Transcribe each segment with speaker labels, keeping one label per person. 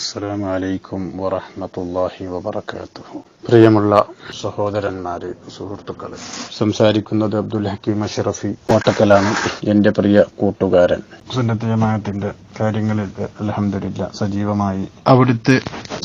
Speaker 1: അസ്സലാമു അലൈക്കും വറഹ്മത്തുള്ളാഹി വബറകാതുഹു. പ്രിയമുള്ള സഹോദരന്മാരെ സുഹൃത്തുക്കളെ സംസാരിക്കുന്നത് അബ്ദുൽ ഹക്കീം അഷറഫി കോട്ടക്കലാണ് എന്റെ പ്രിയ കൂട്ടുകാരൻ. സുന്നത്ത് ജമാഅത്തിന്റെ കാര്യങ്ങളിൽ അലഹമില്ല സജീവമായി അവിടുത്തെ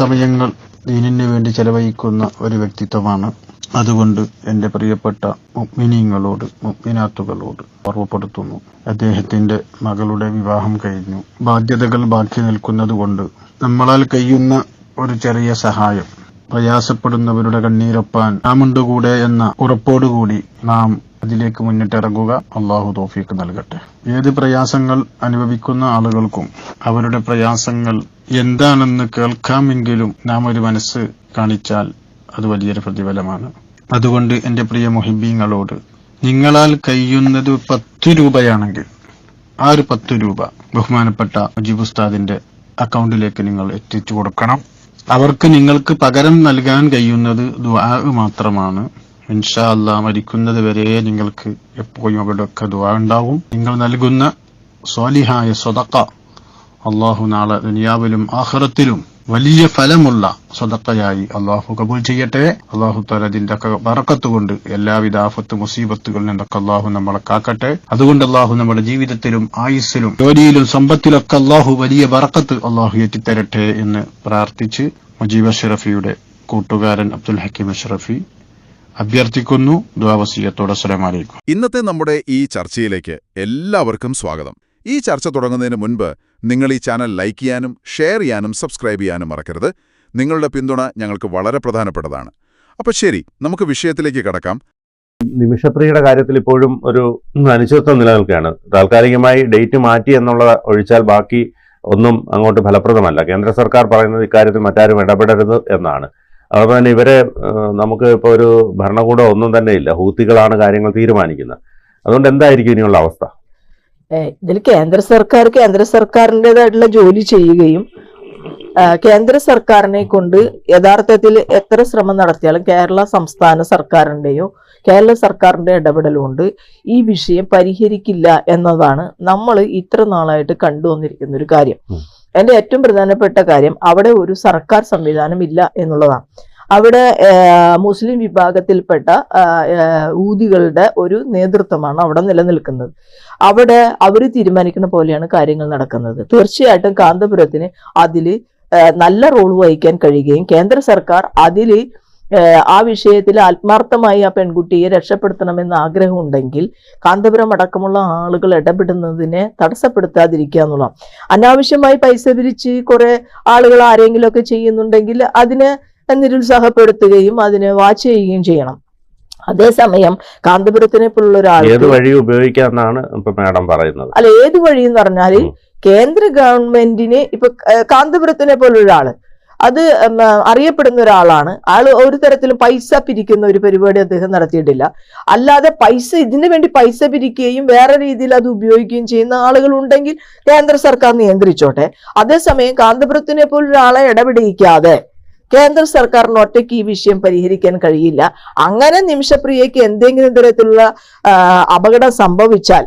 Speaker 1: സമയങ്ങൾ ദീനിന് വേണ്ടി ചെലവഴിക്കുന്ന ഒരു വ്യക്തിത്വമാണ് അതുകൊണ്ട് എന്റെ പ്രിയപ്പെട്ട മുഗ്മിനീങ്ങളോട് മുഗ്മിനാത്തുകളോട് ഓർമ്മപ്പെടുത്തുന്നു. അദ്ദേഹത്തിന്റെ മകളുടെ വിവാഹം കഴിഞ്ഞു. ബാധ്യതകൾ ബാക്കി നിൽക്കുന്നത് കൊണ്ട് നമ്മളാൽ കഴിയുന്ന ഒരു ചെറിയ സഹായം. പ്രയാസപ്പെടുന്നവരുടെ കണ്ണീരൊപ്പാൻ നാമുണ്ട് കൂടെ എന്ന ഉറപ്പോടുകൂടി നാം അതിലേക്ക് മുന്നിട്ടിറങ്ങുക. അള്ളാഹു തോഫീക്ക് നൽകട്ടെ. ഏത് പ്രയാസങ്ങൾ അനുഭവിക്കുന്ന ആളുകൾക്കും അവരുടെ പ്രയാസങ്ങൾ എന്താണെന്ന് കേൾക്കാമെങ്കിലും നാം ഒരു മനസ്സ് കാണിച്ചാൽ അത് വലിയൊരു പ്രതിഫലമാണ്. അതുകൊണ്ട് എന്റെ പ്രിയ മൊഹിബീങ്ങളോട് നിങ്ങളാൽ കഴിയുന്നത് പത്ത് രൂപയാണെങ്കിൽ ആ ഒരു പത്ത് രൂപ ബഹുമാനപ്പെട്ട മുജീബ് ഉസ്താദിന്റെ അക്കൗണ്ടിലേക്ക് നിങ്ങൾ എത്തിച്ചു കൊടുക്കണം. അവർക്ക് നിങ്ങൾക്ക് പകരം നൽകാൻ കഴിയുന്നത് ദുആ മാത്രമാണ്. ഇൻഷാ അല്ല മരിക്കുന്നത് വരെ നിങ്ങൾക്ക് എപ്പോഴും അവിടെയൊക്കെ ദുആ ഉണ്ടാവും. നിങ്ങൾ നൽകുന്ന സ്വാലിഹായ സ്വതക്ക അള്ളാഹു നാളെ ദുനിയാവിലും ആഖിറത്തിലും വലിയ ഫലമുള്ള സ്വതക്കയായി അള്ളാഹു കബൂൽ ചെയ്യട്ടെ. അള്ളാഹു തലതിന്റെ വറക്കത്തുകൊണ്ട് എല്ലാവിധ ആഫത്ത് മുസീബത്തുകളിൽ നിന്നൊക്കെ അള്ളാഹു നമ്മളെ കാക്കട്ടെ. അതുകൊണ്ട് അള്ളാഹു നമ്മുടെ ജീവിതത്തിലും ആയുസ്സിലും ജോലിയിലും സമ്പത്തിലൊക്കെ അള്ളാഹു വലിയ വറക്കത്ത് അള്ളാഹു എത്തിത്തരട്ടെ എന്ന് പ്രാർത്ഥിച്ച് മുജീബ് അഷറഫിയുടെ കൂട്ടുകാരൻ അബ്ദുൽ ഹക്കീം അഷറഫി അഭ്യർത്ഥിക്കുന്നു. ദ്വാവസീയത്തോടെ അസ്സലാമലൈക്കും
Speaker 2: ഇന്നത്തെ നമ്മുടെ ഈ ചർച്ചയിലേക്ക് എല്ലാവർക്കും സ്വാഗതം. ഈ ചർച്ച തുടങ്ങുന്നതിന് മുൻപ് നിങ്ങൾ ഈ ചാനൽ ലൈക്ക് ചെയ്യാനും ഷെയർ ചെയ്യാനും സബ്സ്ക്രൈബ് ചെയ്യാനും മറക്കരുത്. നിങ്ങളുടെ പിന്തുണ ഞങ്ങൾക്ക് വളരെ പ്രധാനപ്പെട്ടതാണ്. അപ്പോൾ ശരി നമുക്ക് വിഷയത്തിലേക്ക് കടക്കാം.
Speaker 3: നിമിഷപ്രിയയുടെ കാര്യത്തിൽ ഇപ്പോഴും ഒരു അനിശ്ചിതത്വം നിലനിൽക്കുകയാണ്. താൽക്കാലികമായി ഡേറ്റ് മാറ്റി എന്നുള്ളത് ഒഴിച്ചാൽ ബാക്കി ഒന്നും അങ്ങോട്ട് ഫലപ്രദമല്ല. കേന്ദ്ര സർക്കാർ പറയുന്നത് ഇക്കാര്യത്തിൽ മറ്റാരും ഇടപെടരുത് എന്നാണ്. അതുപോലെ തന്നെ ഇവരെ നമുക്ക് ഇപ്പോൾ ഒരു ഭരണകൂടം ഒന്നും തന്നെ ഇല്ല. ഹൂത്തികളാണ് കാര്യങ്ങൾ തീരുമാനിക്കുന്നത്. അതുകൊണ്ട് എന്തായിരിക്കും ഇനിയുള്ള അവസ്ഥ?
Speaker 4: ഇതിൽ കേന്ദ്ര സർക്കാർ കേന്ദ്ര സർക്കാരിന്റെതായിട്ടുള്ള ജോലി ചെയ്യുകയും കേന്ദ്ര സർക്കാരിനെ കൊണ്ട് യഥാർത്ഥത്തിൽ എത്ര ശ്രമം നടത്തിയാലും കേരള സംസ്ഥാന സർക്കാരിന്റെയോ കേരള സർക്കാരിന്റെ ഇടപെടലുകൊണ്ട് ഈ വിഷയം പരിഹരിക്കില്ല എന്നതാണ് നമ്മൾ ഇത്ര നാളായിട്ട് കണ്ടുവന്നിരിക്കുന്ന ഒരു കാര്യം എന്റെ ഏറ്റവും പ്രധാനപ്പെട്ട കാര്യം അവിടെ ഒരു സർക്കാർ സംവിധാനം ഇല്ല എന്നുള്ളതാണ്. അവിടെ മുസ്ലിം വിഭാഗത്തിൽപ്പെട്ട ഊതികളുടെ ഒരു നേതൃത്വമാണ് അവിടെ നിലനിൽക്കുന്നത്. അവിടെ അവർ തീരുമാനിക്കുന്ന പോലെയാണ് കാര്യങ്ങൾ നടക്കുന്നത്. തീർച്ചയായിട്ടും കാന്തപുരത്തിന് അതിൽ നല്ല റോൾ വഹിക്കാൻ കഴിയുകയും കേന്ദ്ര സർക്കാർ അതിൽ ആ വിഷയത്തിൽ ആത്മാർത്ഥമായി ആ പെൺകുട്ടിയെ രക്ഷപ്പെടുത്തണമെന്ന് ആഗ്രഹമുണ്ടെങ്കിൽ കാന്തപുരം അടക്കമുള്ള ആളുകൾ ഇടപെടുന്നതിനെ തടസ്സപ്പെടുത്താതിരിക്കുക എന്നുള്ളതാണ്. അനാവശ്യമായി പൈസ പിരിച്ച് കുറെ ആളുകൾ ആരെങ്കിലും ഒക്കെ ചെയ്യുന്നുണ്ടെങ്കിൽ അതിനെ നിരുത്സാഹപ്പെടുത്തുകയും അതിനെ വാച്ച് ചെയ്യുകയും ചെയ്യണം. അതേസമയം കാന്തപുരത്തിനെ പോലുള്ള
Speaker 3: ഏത്
Speaker 4: ഒരാൾ
Speaker 3: വഴി ഉപയോഗിക്കാന്നാണ് ഇപ്പൊ മാഡം പറയുന്നത്?
Speaker 4: അല്ല ഏത് വഴി എന്ന്
Speaker 3: പറഞ്ഞാൽ
Speaker 4: കേന്ദ്ര ഗവൺമെന്റിനെ ഇപ്പൊ കാന്തപുരത്തിനെ പോലുള്ള ഒരാൾ. അത് അറിയപ്പെടുന്ന ഒരാളാണ്. ആൾ ഒരു തരത്തിലും പൈസ പിരിക്കുന്ന ഒരു പരിപാടി അദ്ദേഹം നടത്തിയിട്ടില്ല. അല്ലാതെ പൈസ ഇതിനു വേണ്ടി പൈസ പിരിക്കുകയും വേറെ രീതിയിൽ അത് ഉപയോഗിക്കുകയും ചെയ്യുന്ന ആളുകൾ ഉണ്ടെങ്കിൽ കേന്ദ്ര സർക്കാർ നിയന്ത്രിച്ചോട്ടെ. അതേസമയം കാന്തപുരത്തിനെ പോലൊരാളെ ഇടപെടിയിക്കാതെ കേന്ദ്ര സർക്കാരിന് ഒറ്റയ്ക്ക് ഈ വിഷയം പരിഹരിക്കാൻ കഴിയില്ല. അങ്ങനെ നിമിഷപ്രിയയ്ക്ക് എന്തെങ്കിലും തരത്തിലുള്ള അപകടം സംഭവിച്ചാൽ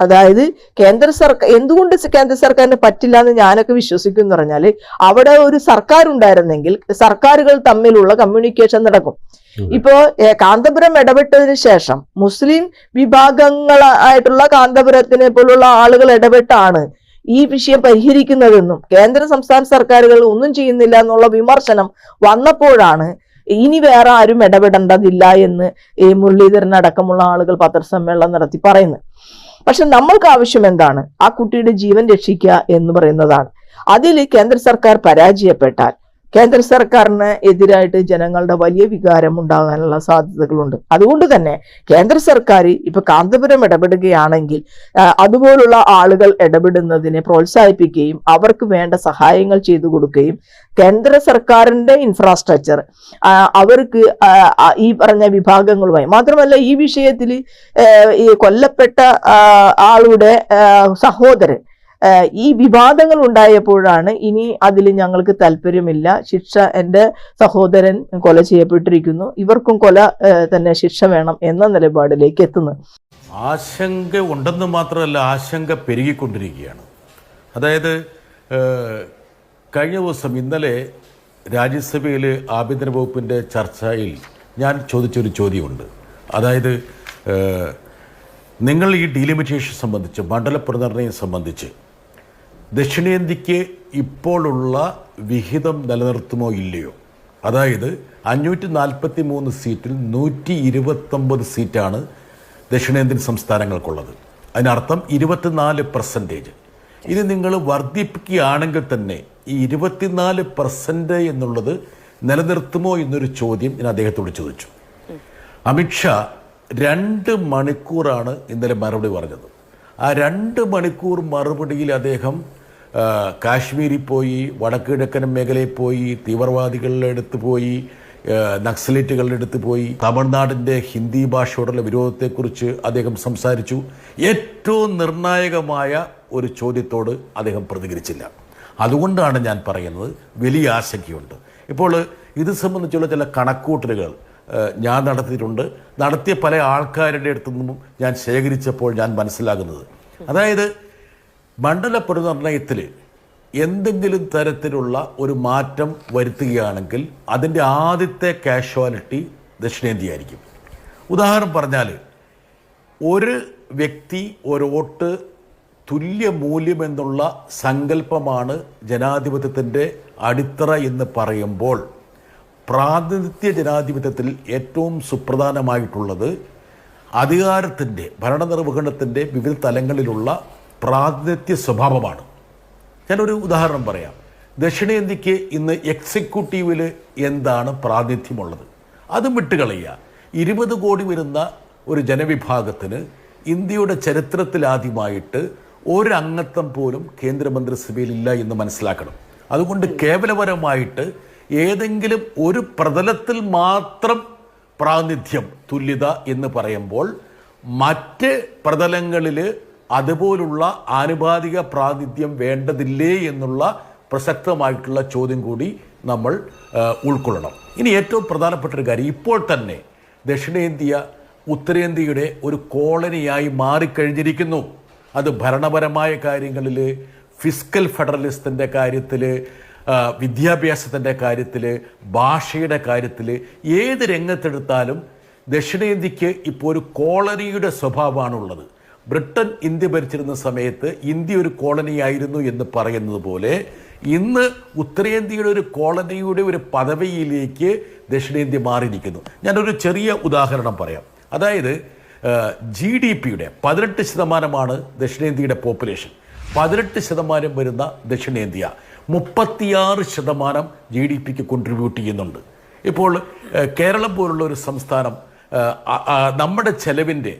Speaker 4: അതായത് കേന്ദ്ര സർക്കാർ എന്തുകൊണ്ട് കേന്ദ്ര സർക്കാരിന് പറ്റില്ല എന്ന് ഞാനൊക്കെ വിശ്വസിക്കും എന്ന് പറഞ്ഞാൽ അവിടെ ഒരു സർക്കാർ ഉണ്ടായിരുന്നെങ്കിൽ സർക്കാരുകൾ തമ്മിലുള്ള കമ്മ്യൂണിക്കേഷൻ നടക്കും. ഇപ്പോ കാന്തപുരം ഇടപെട്ടതിന് ശേഷം മുസ്ലിം വിഭാഗങ്ങളായിട്ടുള്ള കാന്തപുരത്തിനെ പോലുള്ള ആളുകൾ ഇടപെട്ടാണ് ഈ വിഷയം പരിഹരിക്കുന്നതെന്നും കേന്ദ്ര സംസ്ഥാന സർക്കാരുകൾ ഒന്നും ചെയ്യുന്നില്ല എന്നുള്ള വിമർശനം വന്നപ്പോഴാണ് ഇനി വേറെ ആരും ഇടപെടേണ്ടതില്ല എന്ന് ഈ മുരളീധരൻ അടക്കമുള്ള ആളുകൾ പത്രസമ്മേളനം നടത്തി പറയുന്നത്. പക്ഷെ നമ്മൾക്ക് ആവശ്യം എന്താണ്? ആ കുട്ടിയുടെ ജീവൻ രക്ഷിക്കുക എന്ന് പറയുന്നതാണ്. അതിൽ കേന്ദ്ര സർക്കാർ പരാജയപ്പെട്ടാൽ കേന്ദ്ര സർക്കാരിന് എതിരായിട്ട് ജനങ്ങളുടെ വലിയ വികാരം ഉണ്ടാകാനുള്ള സാധ്യതകളുണ്ട്. അതുകൊണ്ട് തന്നെ കേന്ദ്ര സർക്കാർ ഇപ്പൊ കാന്തപുരം ഇടപെടുകയാണെങ്കിൽ അതുപോലുള്ള ആളുകൾ ഇടപെടുന്നതിനെ പ്രോത്സാഹിപ്പിക്കുകയും അവർക്ക് വേണ്ട സഹായങ്ങൾ ചെയ്തു കൊടുക്കുകയും കേന്ദ്ര സർക്കാരിന്റെ ഇൻഫ്രാസ്ട്രക്ചർ അവർക്ക് ഈ പറഞ്ഞ വിഭാഗങ്ങളുമായി മാത്രമല്ല ഈ വിഷയത്തിൽ ഈ കൊല്ലപ്പെട്ട ആളുടെ സഹോദരൻ ഈ വിവാദങ്ങൾ ഉണ്ടായപ്പോഴാണ് ഇനി അതിൽ ഞങ്ങൾക്ക് താല്പര്യമില്ല. ശിക്ഷ എന്റെ സഹോദരൻ കൊല ചെയ്യപ്പെട്ടിരിക്കുന്നു. ഇവർക്കും കൊല തന്നെ ശിക്ഷ വേണം എന്ന നിലപാടിലേക്ക് എത്തുന്നത്
Speaker 5: ആശങ്ക ഉണ്ടെന്ന് മാത്രമല്ല ആശങ്ക പെരുകിക്കൊണ്ടിരിക്കുകയാണ്. അതായത് കഴിഞ്ഞ ദിവസം ഇന്നലെ രാജ്യസഭയിൽ ആഭ്യന്തര വകുപ്പിന്റെ ചർച്ചയിൽ ഞാൻ ചോദിച്ചൊരു ചോദ്യമുണ്ട്. അതായത് നിങ്ങൾ ഈ ഡീലിമിറ്റേഷൻ സംബന്ധിച്ച് മണ്ഡല പുനർനിർണയം സംബന്ധിച്ച് ദക്ഷിണേന്ത്യക്ക് ഇപ്പോഴുള്ള വിഹിതം നിലനിർത്തുമോ ഇല്ലയോ? അതായത് അഞ്ഞൂറ്റി നാൽപ്പത്തി മൂന്ന് സീറ്റിൽ നൂറ്റി ഇരുപത്തൊമ്പത് സീറ്റാണ് ദക്ഷിണേന്ത്യൻ സംസ്ഥാനങ്ങൾക്കുള്ളത്. അതിനർത്ഥം ഇരുപത്തിനാല് പെർസെന്റേജ് ഇത് നിങ്ങൾ വർദ്ധിപ്പിക്കുകയാണെങ്കിൽ തന്നെ ഈ ഇരുപത്തിനാല് പെർസെന്റ് എന്നുള്ളത് നിലനിർത്തുമോ എന്നൊരു ചോദ്യം ഞാൻ അദ്ദേഹത്തോട് ചോദിച്ചു. അമിത്ഷാ രണ്ട് മണിക്കൂറാണ് ഇന്നലെ മറുപടി പറഞ്ഞത്. ആ രണ്ട് മണിക്കൂർ മറുപടിയിൽ അദ്ദേഹം കാശ്മീരിൽ പോയി വടക്ക് കിഴക്കൻ മേഖലയിൽ പോയി തീവ്രവാദികളുടെ അടുത്ത് പോയി നക്സലേറ്റുകളുടെ അടുത്ത് പോയി തമിഴ്നാടിന്റെ ഹിന്ദി ഭാഷയോടുള്ള വിരോധത്തെക്കുറിച്ച് അദ്ദേഹം സംസാരിച്ചു. ഏറ്റവും നിർണായകമായ ഒരു ചോദ്യത്തോട് അദ്ദേഹം പ്രതികരിച്ചില്ല. അതുകൊണ്ടാണ് ഞാൻ പറയുന്നത് വലിയ ആശങ്കയുണ്ട്. ഇപ്പോൾ ഇത് സംബന്ധിച്ചുള്ള ചില കണക്കൂട്ടലുകൾ ഞാൻ നടത്തിയിട്ടുണ്ട്. നടത്തിയ പല ആൾക്കാരുടെ അടുത്തു നിന്നും ഞാൻ ശേഖരിച്ചപ്പോൾ ഞാൻ മനസ്സിലാകുന്നത്. അതായത് മണ്ഡല പുനർനിർണയത്തിൽ എന്തെങ്കിലും തരത്തിലുള്ള ഒരു മാറ്റം വരുത്തുകയാണെങ്കിൽ അതിന്റെ ആദ്യത്തെ കാഷ്വാലിറ്റി ദക്ഷിണേന്ത്യ ആയിരിക്കും ഉദാഹരണം പറഞ്ഞാൽ ഒരു വ്യക്തി ഒരു വോട്ട് തുല്യ മൂല്യമെന്നുള്ള സങ്കല്പമാണ് ജനാധിപത്യത്തിന്റെ അടിത്തറ എന്ന് പറയുമ്പോൾ പ്രാതിനിധ്യ ജനാധിപത്യത്തിൽ ഏറ്റവും സുപ്രധാനമായിട്ടുള്ളത് അധികാരത്തിന്റെ ഭരണനിർവഹണത്തിന്റെ വിവിധ തലങ്ങളിലുള്ള പ്രാതിനിധ്യ സ്വഭാവമാണ്. ഞാനൊരു ഉദാഹരണം പറയാം. ദക്ഷിണേന്ത്യക്ക് ഇന്ന് എക്സിക്യൂട്ടീവിൽ എന്താണ് പ്രാതിനിധ്യമുള്ളത്? അതും വിട്ടുകളയുക ഇരുപത് കോടി വരുന്ന ഒരു ജനവിഭാഗത്തിന് ഇന്ത്യയുടെ ചരിത്രത്തിലാദ്യമായിട്ട് ഒരംഗത്വം പോലും കേന്ദ്രമന്ത്രിസഭയിൽ ഇല്ല എന്ന് മനസ്സിലാക്കണം. അതുകൊണ്ട് കേവലപരമായിട്ട് ഏതെങ്കിലും ഒരു പ്രതലത്തിൽ മാത്രം പ്രാതിനിധ്യം തുല്യത എന്ന് പറയുമ്പോൾ മറ്റ് പ്രതലങ്ങളിൽ അതുപോലുള്ള ആനുപാതിക പ്രാതിനിധ്യം വേണ്ടതില്ലേ എന്നുള്ള പ്രസക്തമായിട്ടുള്ള ചോദ്യം കൂടി നമ്മൾ ഉൾക്കൊള്ളണം. ഇനി ഏറ്റവും പ്രധാനപ്പെട്ട ഒരു കാര്യം ഇപ്പോൾ തന്നെ ദക്ഷിണേന്ത്യ ഉത്തരേന്ത്യയുടെ ഒരു കോളനിയായി മാറിക്കഴിഞ്ഞിരിക്കുന്നു. അത് ഭരണപരമായ കാര്യങ്ങളിൽ ഫിസിക്കൽ ഫെഡറലിസത്തിന്റെ കാര്യത്തിൽ വിദ്യാഭ്യാസത്തിന്റെ കാര്യത്തിൽ ഭാഷയുടെ കാര്യത്തിൽ ഏത് രംഗത്തെടുത്താലും ദക്ഷിണേന്ത്യക്ക് ഇപ്പോൾ ഒരു കോളനിയുടെ സ്വഭാവമാണുള്ളത്. ബ്രിട്ടൻ ഇന്ത്യ ഭരിച്ചിരുന്ന സമയത്ത് ഇന്ത്യ ഒരു കോളനിയായിരുന്നു എന്ന് പറയുന്നത് പോലെ ഇന്ന് ഉത്തരേന്ത്യയുടെ ഒരു കോളനിയുടെ ഒരു പദവിയിലേക്ക് ദക്ഷിണേന്ത്യ മാറിയിരിക്കുന്നു. ഞാനൊരു ചെറിയ ഉദാഹരണം പറയാം. അതായത് ജി ഡി പിയുടെ പതിനെട്ട് ശതമാനമാണ് ദക്ഷിണേന്ത്യയുടെ പോപ്പുലേഷൻ. പതിനെട്ട് ശതമാനം വരുന്ന ദക്ഷിണേന്ത്യ മുപ്പത്തിയാറ് ശതമാനം ജി ഡി പിക്ക് കോൺട്രിബ്യൂട്ട് ചെയ്യുന്നുണ്ട്. ഇപ്പോൾ കേരളം പോലുള്ള ഒരു സംസ്ഥാനം നമ്മുടെ ചെലവിന്റെ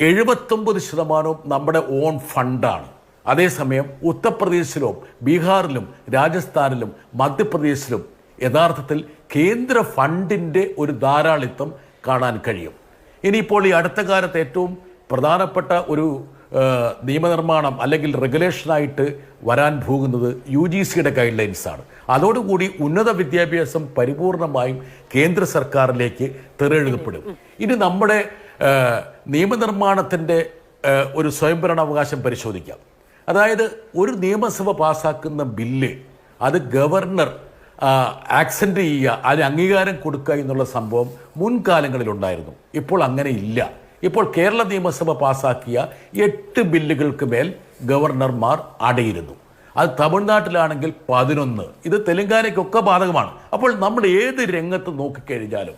Speaker 5: എഴുപത്തൊമ്പത് ശതമാനവും നമ്മുടെ ഓൺ ഫണ്ടാണ് അതേസമയം ഉത്തർപ്രദേശിലും ബീഹാറിലും രാജസ്ഥാനിലും മധ്യപ്രദേശിലും യഥാർത്ഥത്തിൽ കേന്ദ്ര ഫണ്ടിന്റെ ഒരു ധാരാളിത്തം കാണാൻ കഴിയും. ഇനിയിപ്പോൾ ഈ അടുത്ത കാലത്ത് ഏറ്റവും പ്രധാനപ്പെട്ട ഒരു നിയമനിർമ്മാണം അല്ലെങ്കിൽ റെഗുലേഷനായിട്ട് വരാൻ പോകുന്നത് യു ജി സിയുടെ ഗൈഡ് ലൈൻസാണ് അതോടുകൂടി ഉന്നത വിദ്യാഭ്യാസം പരിപൂർണമായും കേന്ദ്ര സർക്കാരിലേക്ക് തെരഞ്ഞെടുക്കപ്പെടും. ഇനി നമ്മുടെ നിയമനിർമ്മാണത്തിന്റെ ഒരു സ്വയംഭരണാവകാശം പരിശോധിക്കാം. അതായത് ഒരു നിയമസഭ പാസ്സാക്കുന്ന ബില്ല് അത് ഗവർണർ ആക്സെന്റ് ചെയ്യുക അതിന് അംഗീകാരം കൊടുക്കുക എന്നുള്ള സംഭവം മുൻകാലങ്ങളിലുണ്ടായിരുന്നു. ഇപ്പോൾ അങ്ങനെ ഇല്ല. ഇപ്പോൾ കേരള നിയമസഭ പാസ്സാക്കിയ എട്ട് ബില്ലുകൾക്ക് മേൽ ഗവർണർമാർ അടയിരുന്നു. അത് തമിഴ്നാട്ടിലാണെങ്കിൽ പതിനൊന്ന്. ഇത് തെലങ്കാനയ്ക്കൊക്കെ ബാധകമാണ്. അപ്പോൾ നമ്മൾ ഏത് രംഗത്ത് നോക്കിക്കഴിഞ്ഞാലും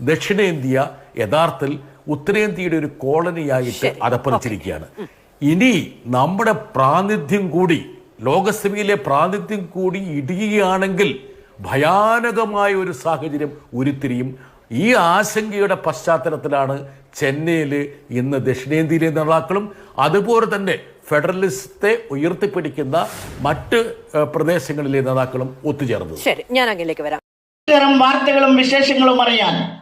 Speaker 5: ദക്ഷിണേന്ത്യ യഥാർത്ഥത്തിൽ ഉത്തരേന്ത്യയുടെ ഒരു കോളനിയായിട്ട് അതപ്പറിച്ചിരിക്കുകയാണ് ഇനി നമ്മുടെ പ്രാതിനിധ്യം കൂടി ലോകസഭയിലെ പ്രാതിനിധ്യം കൂടി ഇടുകയാണെങ്കിൽ ഭയാനകമായ ഒരു സാഹചര്യം ഉരുത്തിരിയും. ഈ ആശങ്കയുടെ പശ്ചാത്തലത്തിലാണ് ചെന്നൈയിൽ ഇന്ന് ദക്ഷിണേന്ത്യയിലെ നേതാക്കളും അതുപോലെ തന്നെ ഫെഡറലിസത്തെ ഉയർത്തിപ്പിടിക്കുന്ന മറ്റ് പ്രദേശങ്ങളിലെ നേതാക്കളും ഒത്തുചേർന്നത്.
Speaker 6: ശരി ഞാൻ അങ്ങിലേക്ക് വരാം.
Speaker 7: ഇത്തരം വാർത്തകളും വിശേഷങ്ങളും അറിയാൻ